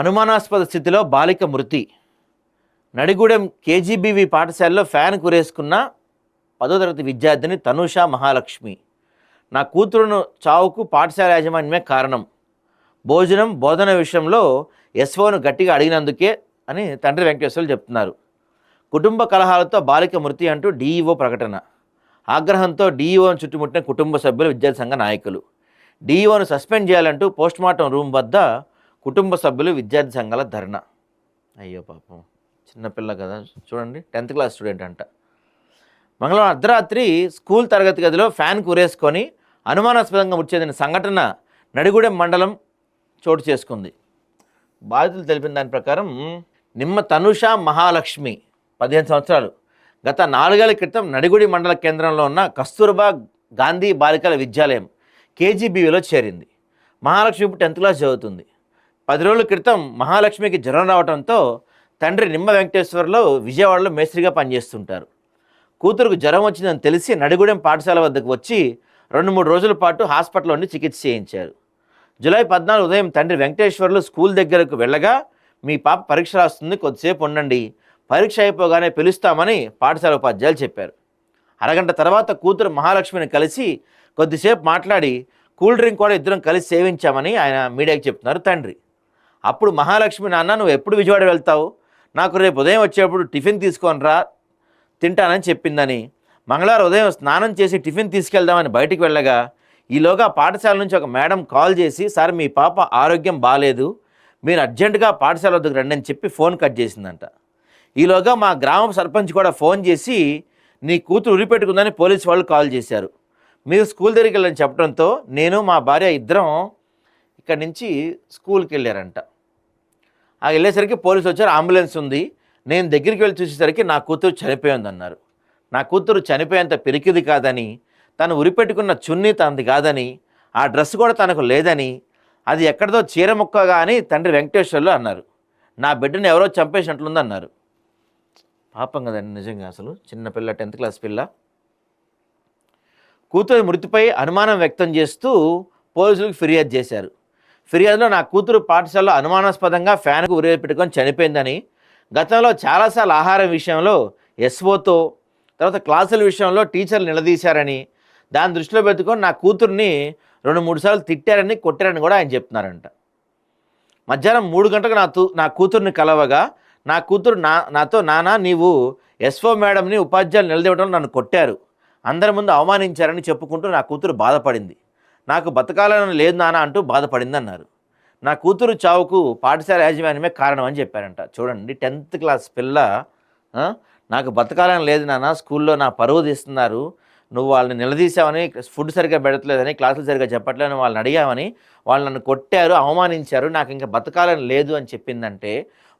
అనుమానాస్పద స్థితిలో బాలిక మృతి. నడిగూడెం కేజీబీవి పాఠశాలలో ఫ్యాన్ కురేసుకున్న పదో తరగతి విద్యార్థిని తనుష మహాలక్ష్మి. నా కూతురును చావుకు పాఠశాల యాజమాన్యమే కారణం. భోజనం బోధన విషయంలో ఎస్ఓను గట్టిగా అడిగినందుకే అని తండ్రి వెంకటేశ్వర్లు చెప్తున్నారు. కుటుంబ కలహాలతో బాలిక మృతి అంటూ డీఈఓ ప్రకటన. ఆగ్రహంతో డీఈఓను చుట్టుముట్టిన కుటుంబ సభ్యులు విద్యార్థి సంఘ నాయకులు. డీఈఓను సస్పెండ్ చేయాలంటూ పోస్ట్మార్టం రూమ్ వద్ద కుటుంబ సభ్యులు విద్యార్థి సంఘాల ధర్నా. అయ్యో పాపం. చిన్నపిల్ల కదా. చూడండి టెన్త్ క్లాస్ స్టూడెంట్ అంట. మంగళవారం అర్ధరాత్రి స్కూల్ తరగతి గదిలో ఫ్యాన్ కురేసుకొని అనుమానాస్పదంగా ఉచ్చేదిన సంఘటన నడిగూడెం మండలం చోటు చేసుకుంది. బాధితులు తెలిపిన దాని ప్రకారం నిమ్మ తనుష మహాలక్ష్మి పదిహేను సంవత్సరాలు. గత నాలుగేళ్ళ క్రితం నడిగుడి మండల కేంద్రంలో ఉన్న కస్తూర్బా గాంధీ బాలికల విద్యాలయం కేజీబీవీలో చేరింది. మహాలక్ష్మి ఇప్పుడు టెన్త్ క్లాస్ చదువుతుంది. పది రోజుల క్రితం మహాలక్ష్మికి జ్వరం రావడంతో తండ్రి నిమ్మ వెంకటేశ్వర్లో విజయవాడలో మేస్త్రిగా పనిచేస్తుంటారు. కూతురుకు జ్వరం వచ్చిందని తెలిసి నడిగూడెం పాఠశాల వద్దకు వచ్చి రెండు మూడు రోజుల పాటు హాస్పిటల్లో ఉండి చికిత్స చేయించారు. జూలై పద్నాలుగు ఉదయం తండ్రి వెంకటేశ్వర్లు స్కూల్ దగ్గరకు వెళ్ళగా మీ పాప పరీక్ష రాస్తుంది కొద్దిసేపు ఉండండి పరీక్ష అయిపోగానే పిలుస్తామని పాఠశాల ఉపాధ్యాయులు చెప్పారు. అరగంట తర్వాత కూతురు మహాలక్ష్మిని కలిసి కొద్దిసేపు మాట్లాడి కూల్ డ్రింక్ కూడా ఇద్దరం కలిసి సేవించామని ఆయన మీడియాకి చెప్తున్నారు తండ్రి. అప్పుడు మహాలక్ష్మి నాన్న నువ్వు ఎప్పుడు విజయవాడ వెళ్తావు? నాకు రేపు ఉదయం వచ్చేప్పుడు టిఫిన్ తీసుకొని రా తింటానని చెప్పిందని. మంగళవారం ఉదయం స్నానం చేసి టిఫిన్ తీసుకెళ్దామని బయటికి వెళ్ళగా ఈలోగా పాఠశాల నుంచి ఒక మేడం కాల్ చేసి సార్ మీ పాప ఆరోగ్యం బాగాలేదు మీరు అర్జెంటుగా పాఠశాల వద్దకు రండి అని చెప్పి ఫోన్ కట్ చేసిందంట. ఈలోగా మా గ్రామ సర్పంచ్ కూడా ఫోన్ చేసి నీ కూతురు ఉరిపెట్టుకుందని పోలీసు వాళ్ళు కాల్ చేశారు. మీరు స్కూల్ దగ్గరికి వెళ్ళని చెప్పడంతో నేను మా భార్య ఇద్దరం ఇక్కడి నుంచి స్కూల్కి వెళ్ళారంట. ఆ వెళ్ళేసరికి పోలీసు వచ్చారు అంబులెన్స్ ఉంది. నేను దగ్గరికి వెళ్ళి చూసేసరికి నా కూతురు చనిపోయింది అన్నారు నా కూతురు చనిపోయేంత పిరికిది కాదని తను ఉరిపెట్టుకున్న చున్నీ తనది కాదని ఆ డ్రెస్ కూడా తనకు లేదని అది ఎక్కడిదో చీర ముక్కగా అని తండ్రి వెంకటేశ్వర్లు అన్నారు. నా బిడ్డను ఎవరో చంపేసినట్లుంది అన్నారు పాపం కదండి నిజంగా అసలు చిన్న పిల్ల టెన్త్ క్లాస్ పిల్ల. కూతురు మృతిపై అనుమానం వ్యక్తం చేస్తూ పోలీసులకు ఫిర్యాదు చేశారు. ఫిర్యాదులో నా కూతురు పాఠశాలలో అనుమానాస్పదంగా ఫ్యాన్కు ఉరిపెట్టుకొని చనిపోయిందని గతంలో చాలాసార్లు ఆహారం విషయంలో ఎస్ఓతో తర్వాత క్లాసుల విషయంలో టీచర్లు నిలదీశారని దాని దృష్టిలో పెట్టుకొని నా కూతుర్ని రెండు మూడు సార్లు తిట్టారని కొట్టారని కూడా ఆయన చెప్తున్నారంట. మధ్యాహ్నం మూడు గంటలకు నా నా కూతుర్ని కలవగా నా కూతురు నా నాతో నానా నీవు ఎస్ఓ మేడంని ఉపాధ్యాయులు నిలదీవడంలో నన్ను కొట్టారు. అందరి ముందు అవమానించారని చెప్పుకుంటూ నా కూతురు బాధపడింది. నాకు బతకాలని లేదు నాన్న అంటూ బాధపడింది అన్నారు నా కూతురు చావుకు పాఠశాల యాజమాన్యమే కారణం అని చెప్పారంట. చూడండి టెన్త్ క్లాస్ పిల్ల నాకు బతకాలని లేదు నాన్న స్కూల్లో నా పరువు తీస్తున్నారు. నువ్వు వాళ్ళని నిలదీసావని ఫుడ్ సరిగ్గా పెడతలేదని క్లాసులు సరిగ్గా చెప్పట్లేదని వాళ్ళని అడిగామని వాళ్ళు నన్ను కొట్టారు అవమానించారు నాకు ఇంకా బతకాలని లేదు అని చెప్పిందంటే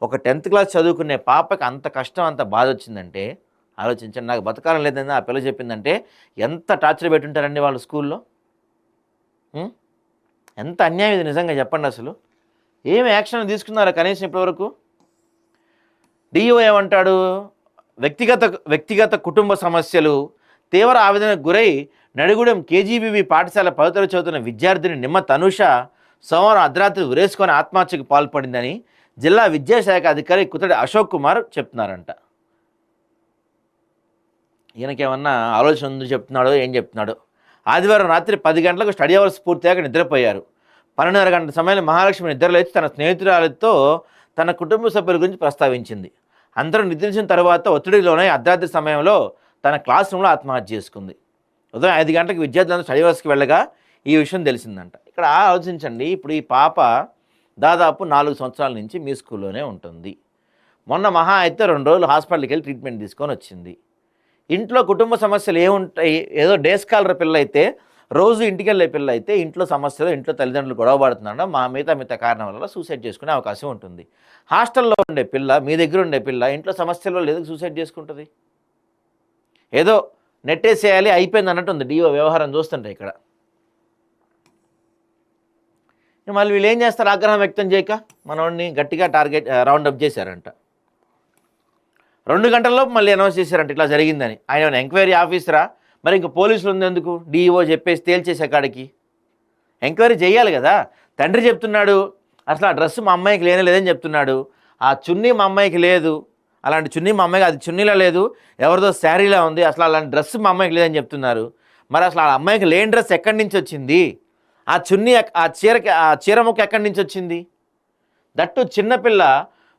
ఒక టెన్త్ క్లాస్ చదువుకునే పాపకి అంత కష్టం అంత బాధ వచ్చిందంటే ఆలోచించండి నాకు బతకాలని లేదని ఆ పిల్ల చెప్పిందంటే ఎంత టార్చర్ పెట్టుంటారండి వాళ్ళు స్కూల్లో? ఎంత అన్యాయం ఇది నిజంగా చెప్పండి అసలు. ఏం యాక్షన్ తీసుకున్నారా కనీసం ఇప్పటివరకు? డిఓ ఏమంటాడు వ్యక్తిగత వ్యక్తిగత కుటుంబ సమస్యలు తీవ్ర ఆవేదనకు గురై నడిగూడెం కేజీబీవి పాఠశాల పదతర చదువుతున్న విద్యార్థిని నిమ్మ తనుష సోమవారం అర్ధరాత్రి ఉరేసుకొని ఆత్మహత్యకు పాల్పడిందని జిల్లా విద్యాశాఖ అధికారి కుతడి అశోక్ కుమార్ చెప్తున్నారంట. ఈయనకేమన్నా ఆలోచన ఉంది చెప్తున్నాడో ఏం చెప్తున్నాడో ఆదివారం రాత్రి పది గంటలకు స్టడీ అవర్స్ పూర్తయ్యాక నిద్రపోయారు. పన్నెండున్నర గంటల సమయంలో మహాలక్ష్మి నిద్రలేచి తన స్నేహితురాలతో తన కుటుంబ సభ్యుల గురించి ప్రస్తావించింది. అందరూ నిద్రించిన తర్వాత ఒత్తిడిలోనే అర్ధరాత్రి సమయంలో తన క్లాస్ రూమ్లో ఆత్మహత్య చేసుకుంది. ఉదయం ఐదు గంటలకు విద్యార్థులందరూ స్టడీ అవర్స్కి వెళ్ళగా ఈ విషయం తెలిసిందంట. ఇక్కడ ఆలోచించండి ఇప్పుడు ఈ పాప దాదాపు నాలుగు సంవత్సరాల నుంచి మీ స్కూల్లోనే ఉంటుంది. మొన్న మహా అయితే రెండు రోజులు హాస్పిటల్కి వెళ్ళి ట్రీట్మెంట్ తీసుకొని వచ్చింది. ఇంట్లో కుటుంబ సమస్యలు ఏముంటాయి? ఏదో డే స్కాలర్ పిల్ల అయితే రోజు ఇంటికి వెళ్ళే పిల్ల అయితే ఇంట్లో సమస్యలు ఇంట్లో తల్లిదండ్రులు గొడవ పడుతున్నాడు మా మిగతా మిగతా కారణం వల్ల సూసైడ్ చేసుకునే అవకాశం ఉంటుంది. హాస్టల్లో ఉండే పిల్ల మీ దగ్గర ఉండే పిల్ల ఇంట్లో సమస్యల వల్ల ఎందుకు సూసైడ్ చేసుకుంటుంది. ఏదో నెట్టేసేయాలి అయిపోయింది అన్నట్టు ఉంది డిఓ వ్యవహారం చూస్తుంటే ఇక్కడ. మళ్ళీ వీళ్ళు ఏం చేస్తారు? ఆగ్రహం వ్యక్తం చేయక మనోడిని గట్టిగా టార్గెట్ రౌండప్ చేశారంట. రెండు గంటల్లో మళ్ళీ అనౌన్స్ చేశారంట ఇట్లా జరిగిందని. ఆయన ఎంక్వైరీ ఆఫీసరా? మరి ఇంక పోలీసులు ఉంది ఎందుకు డిఈఓ చెప్పేసి తేల్చేసే కాడికి ఎంక్వైరీ చేయాలి కదా. తండ్రి చెప్తున్నాడు అసలు ఆ డ్రెస్ మా అమ్మాయికి లేనే లేదని చెప్తున్నాడు. ఆ చున్నీ మా అమ్మాయికి లేదు. అలాంటి చున్నీ మా అమ్మాయికి అది చున్నీలా లేదు. ఎవరిదో శారీలా ఉంది అసలు అలాంటి డ్రెస్ మా అమ్మాయికి లేదని చెప్తున్నారు. మరి అసలు ఆ అమ్మాయికి లేని డ్రెస్ ఎక్కడి నుంచి వచ్చింది? ఆ చున్నీ ఆ చీరకి ఆ చీర ముక్క ఎక్కడి నుంచి వచ్చింది? దట్టు చిన్నపిల్ల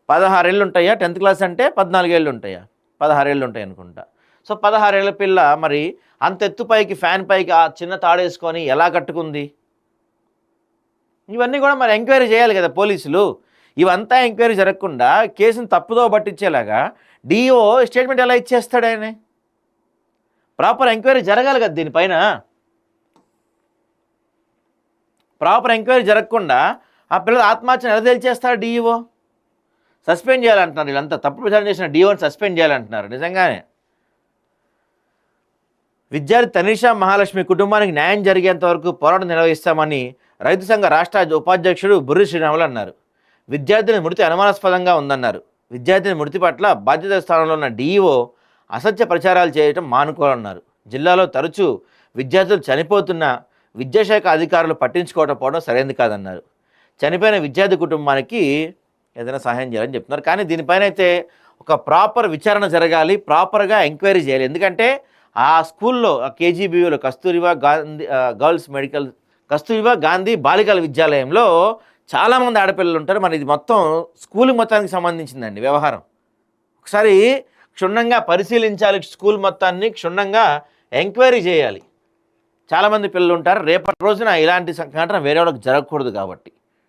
పదహారేళ్ళు ఉంటాయా టెన్త్ క్లాస్ అంటే పద్నాలుగేళ్ళు ఉంటాయా పదహారేళ్ళు ఉంటాయి అనుకుంటా సో పదహారేళ్ళ పిల్ల మరి అంత ఎత్తు పైకి ఫ్యాన్ పైకి ఆ చిన్న తాడేసుకొని ఎలా కట్టుకుంది? ఇవన్నీ కూడా మరి ఎంక్వైరీ చేయాలి కదా పోలీసులు. ఇవంతా ఎంక్వైరీ జరగకుండా కేసును తప్పుదో పట్టించేలాగా డిఓ స్టేట్మెంట్ ఎలా ఇచ్చేస్తాడు ఆయన? ప్రాపర్ ఎంక్వైరీ జరగాలి కదా దీనిపైన. ప్రాపర్ ఎంక్వైరీ జరగకుండా ఆ పిల్లలు ఆత్మహత్యను ఎలా తేల్చేస్తాడు డిఈఓ? సస్పెండ్ చేయాలంటున్నారు వీళ్ళంతా. తప్పుడు ప్రచారం చేసిన డిఓని సస్పెండ్ చేయాలంటున్నారు. నిజంగానే. విద్యార్థి తనీషా మహాలక్ష్మి కుటుంబానికి న్యాయం జరిగేంత వరకు పోరాటం నిర్వహిస్తామని రైతు సంఘ రాష్ట్ర ఉపాధ్యక్షుడు బుర్రి శ్రీరాములు అన్నారు. విద్యార్థిని మృతి అనుమానాస్పదంగా ఉందన్నారు. విద్యార్థిని మృతి పట్ల బాధ్యత స్థానంలో ఉన్న డీఈఓ అసత్య ప్రచారాలు చేయటం మానుకోవాలన్నారు. జిల్లాలో తరచూ విద్యార్థులు చనిపోతున్నా విద్యాశాఖ అధికారులు పట్టించుకోవకపోవడం సరైనది కాదన్నారు. చనిపోయిన విద్యార్థి కుటుంబానికి ఏదైనా సహాయం చేయాలని చెప్తున్నారు. కానీ దీనిపైన అయితే ఒక ప్రాపర్ విచారణ జరగాలి ప్రాపర్గా ఎంక్వైరీ చేయాలి. ఎందుకంటే ఆ స్కూల్లో ఆ కేజీబీయూలో కస్తూరిబా గాంధీ గర్ల్స్ మెడికల్ కస్తూరిబా గాంధీ బాలికల విద్యాలయంలో చాలామంది ఆడపిల్లలు ఉంటారు. మరి ఇది మొత్తం స్కూల్ మొత్తానికి సంబంధించిందండి వ్యవహారం. ఒకసారి క్షుణ్ణంగా పరిశీలించాలి స్కూల్ మొత్తాన్ని క్షుణ్ణంగా ఎంక్వైరీ చేయాలి. చాలామంది పిల్లలు ఉంటారు. రేపటి రోజున ఇలాంటి సంఘటన వేరే వాళ్ళకి జరగకూడదు కాబట్టి.